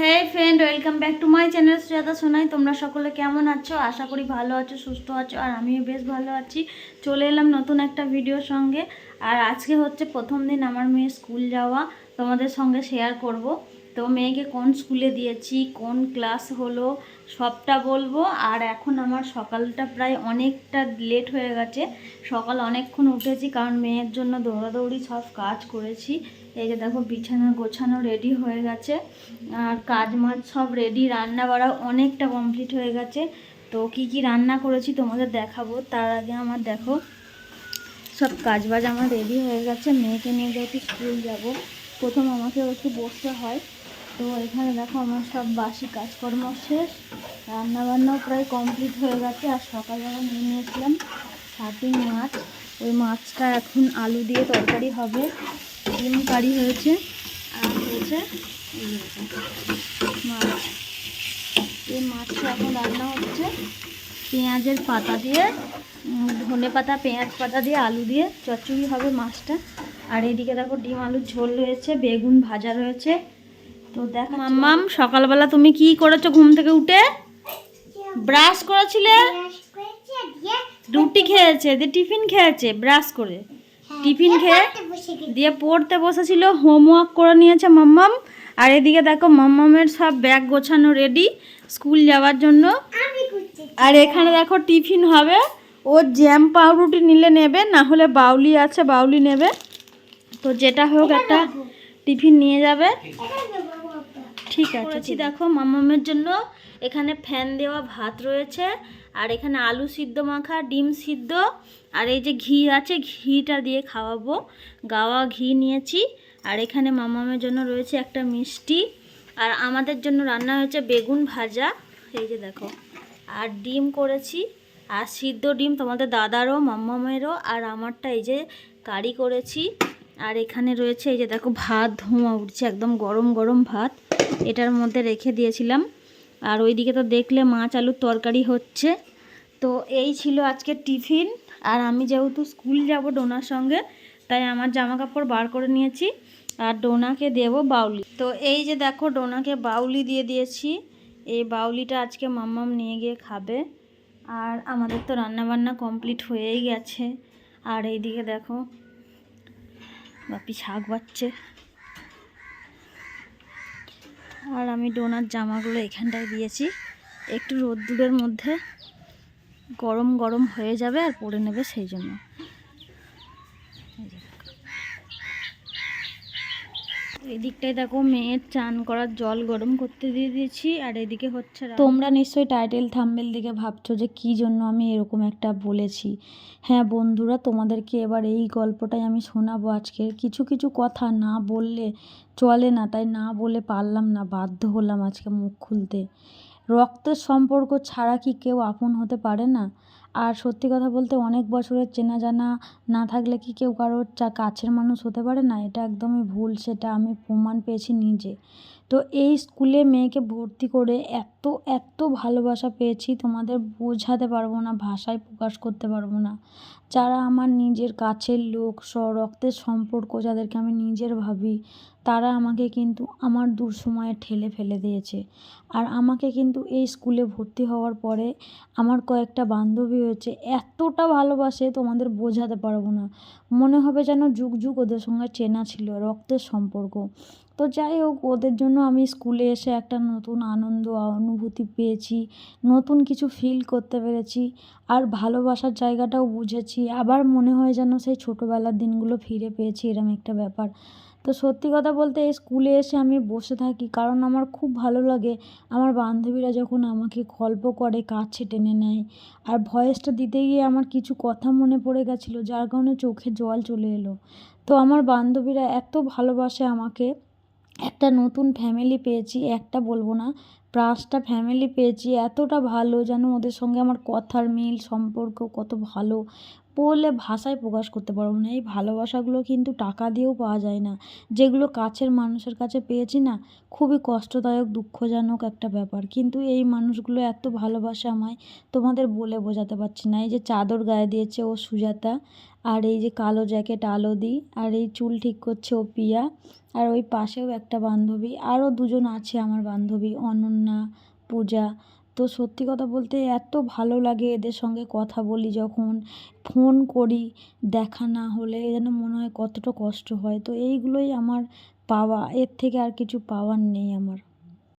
Hey friend welcome back to my channel Sujata Sonai তোমরা সকলে কেমন আছো? আশা করি ভালো আছো, সুস্থ আছো, আর আমিও বেশ ভালো আছি। চলে এলাম নতুন একটা ভিডিওর সঙ্গে। আর আজকে হচ্ছে প্রথম দিন আমার মেয়ে স্কুল যাওয়া। তোমাদের সঙ্গে শেয়ার করব। তো মেয়েকে কোন স্কুলে দিয়েছি, কোন ক্লাস হলো, সবটা বলব। আর এখন আমার সকালটা প্রায় অনেকটা লেট হয়ে গেছে। সকাল অনেকক্ষণ উঠেছি কারণ মেয়ের জন্য দৌড়াদৌড়ি সব কাজ করেছি। এই যে দেখো বিছানা গোছানো রেডি হয়ে গেছে। আর কাজ মাছ সব রেডি রান্না বাড়া অনেকটা কমপ্লিট হয়ে গেছে। তো কি কি রান্না করেছি তোমাদের দেখাবো। তার আগে আমার দেখো, সব কাজ বাজ আমার রেডি হয়ে গেছে। মেয়েকে নিয়ে যেহেতু স্কুল যাব, প্রথম আমাকে একটু বসতে হয়। তো এখানে দেখো আমার সব বাসি কাজকর্ম শেষ। রান্না বান্নাও প্রায় কমপ্লিট হয়ে গেছে। আর সকালবেলা নিয়ে নিয়েছিলাম সাটিং মাছ ওই মাছটা এখন আলু দিয়ে তরকারি হবে। ডিম কারি হয়েছে আর হয়েছে মাছ। এই মাছটা এখন রান্না হচ্ছে। পেঁয়াজের পাতা দিয়ে ধনে পাতা, পেঁয়াজ পাতা দিয়ে, আলু দিয়ে চচ্চড়ি হবে মাছটা। আর এদিকে দেখো ডিম আলুর ঝোল রয়েছে, বেগুন ভাজা রয়েছে তো দেখ মাম্মাম সকালবেলা তুমি কি করেছ ঘুম থেকে উঠে? ব্রাশ করেছিলে? রুটি খেয়েছে দিয়ে টিফিন খেয়েছে ব্রাশ করে। টিফিন খেয়ে দিয়ে পড়তে বসেছিল হোমওয়ার্ক করে নিয়েছে মাম্মাম। আর এদিকে দেখো মাম্মামের সব ব্যাগ গোছানো রেডি স্কুল যাওয়ার জন্য। আর এখানে দেখো টিফিন হবে। ও জ্যাম পাউরুটি নিলে নেবে না হলে বাউলি আছে বাউলি নেবে। তো যেটা হোক একটা টিফিন নিয়ে যাবে। ঠিক আছে দেখো মামামের জন্য। এখানে ফ্যান দেওয়া ভাত রয়েছে। আর এখানে আলু সিদ্ধ মাখা ডিম সিদ্ধ। আর এই যে ঘি আছে ঘিটা দিয়ে খাওয়াবো। গাওয়া ঘি নিয়েছি। আর এখানে মামামের জন্য রয়েছে একটা মিষ্টি। আর আমাদের জন্য রান্না হয়েছে বেগুন ভাজা। এই যে দেখো। আর ডিম করেছি। আর সিদ্ধ ডিম তোমাদের দাদারও মাম্মামেরও আর আমারটা এই যে কারি করেছি। আর এখানে রয়েছে এই যে দেখো ভাত, ধোঁয়া উঠছে, একদম গরম গরম ভাত। এটার মধ্যে রেখে দিয়েছিলাম। আর ওইদিকে তো দেখলে মাছ আলুর তরকারি হচ্ছে। তো এই ছিল আজকে টিফিন। আর আমি যেহেতু স্কুল যাব ডোনার সঙ্গে, তাই আমার জামা কাপড় বার করে নিয়েছি। আর ডোনাকে দেব বাউলি। তো এই যে দেখো, ডোনাকে বাউলি দিয়ে দিয়েছি। এই বাউলিটা আজকে মাম্মাম নিয়ে গিয়ে খাবে। আর আমাদের তো রান্নাবান্না কমপ্লিট হয়েই গেছে। আর এইদিকে দেখো বাপি শাক বাচ্ছে আর আমি ডোনার জামাগুলো এখানটায় দিয়েছি। একটু রোদ্দুরের মধ্যে গরম গরম হয়ে যাবে আর পরে নেবে সেই জন্য এই যে দেখো। এদিকটায় দেখো মেয়ের চান করার জল গরম করতে দিয়ে দিয়েছি, আর এদিকে হচ্ছে তোমরা নিশ্চয়ই টাইটেল থাম্বেল দিকে ভাবছ যে কি জন্য আমি এরকম একটা বলেছি। হ্যাঁ বন্ধুরা, তোমাদেরকে এবার এই গল্পটাই আমি শোনাবো আজকের। কিছু কিছু কথা না বললে চলে না, তাই না বলে পারলাম না, বাধ্য হলাম আজকে মুখ খুলতে। রক্তের সম্পর্ক ছাড়া কি কেউ আপন হতে পারে না? আর সত্যি কথা বলতে অনেক বছরের চেনা জানা না থাকলে কি কেউ কারোর চা কাছের মানুষ হতে পারে না? এটা একদমই ভুল, সেটা আমি প্রমাণ পেয়েছি নিজে। তো এই স্কুলে মেয়েকে ভর্তি করে এত এত ভালোবাসা পেয়েছি, তোমাদের বোঝাতে পারব না, ভাষায় প্রকাশ করতে পারব না। যারা আমার নিজের কাছের লোক স রক্তের সম্পর্ক যাদেরকে আমি নিজের ভাবি, তারা আমাকে কিন্তু আমার দুঃসময়ে ঠেলে ফেলে দিয়েছে। আর আমাকে কিন্তু এই স্কুলে ভর্তি হওয়ার পরে আমার কয়েকটা বান্ধবী হয়েছে এতটা ভালোবাসে তোমাদের বোঝাতে পারব না। মনে হবে যেন যুগ যুগ ওদের সঙ্গে চেনা ছিল রক্তের সম্পর্ক। তো যাই হোক, ওদের জন্য আমি স্কুলে এসে একটা নতুন আনন্দ, অনুভূতি পেয়েছি, নতুন কিছু ফিল করতে পেরেছি, আর ভালোবাসার জায়গাটাও বুঝেছি। আবার মনে হয় যেন সেই ছোটোবেলার দিনগুলো ফিরে পেয়েছি, এরম একটা ব্যাপার। তো সত্যি কথা বলতে স্কুলে এসে আমি বসে থাকি কারণ আমার খুব ভালো লাগে। আমার বান্ধবীরা যখন আমাকে গল্প করে, কাছে টেনে নেয়। আর ভয়েসটা দিতে গিয়ে আমার কিছু কথা মনে পড়ে গেছিল, যার কারণে চোখে জল চলে এলো। তো আমার বান্ধবীরা এত ভালোবাসে আমাকে। একটা নতুন ফ্যামিলি পেয়েছি, একটা বলব না পাঁচটা ফ্যামিলি পেয়েছি। এতটা ভালো যেন ওদের সঙ্গে আমার কথার মিল, সম্পর্ক কত ভালো। বলে ভাষায় প্রকাশ করতে পারব না। এই ভালোবাসাগুলো কিন্তু টাকা দিয়েও পাওয়া যায় না। যেগুলো কাছের মানুষের কাছে পেয়েছি না, খুবই কষ্টদায়ক, দুঃখজনক একটা ব্যাপার। কিন্তু এই মানুষগুলো এত ভালোবাসে আমায়, তোমাদের বলে বোঝাতে পারছি না। এই যে চাদর গায়ে দিয়েছে ও সুজাতা, আর এই যে কালো জ্যাকেট আলোদি আর এই চুল ঠিক করছে ও পিয়া, আর ওই পাশেও একটা বান্ধবী, আরও দুজন আছে আমার বান্ধবী, অনন্যা, পূজা। তো সত্যি কথা বলতে এত ভালো লাগে এদের সঙ্গে কথা বলি যখন, ফোন করি দেখা না হলে যেন মনে হয় কতটা কষ্ট হয়। তো এইগুলোই আমার পাওয়া, এর থেকে আর কিছু পাওয়ার নেই আমার।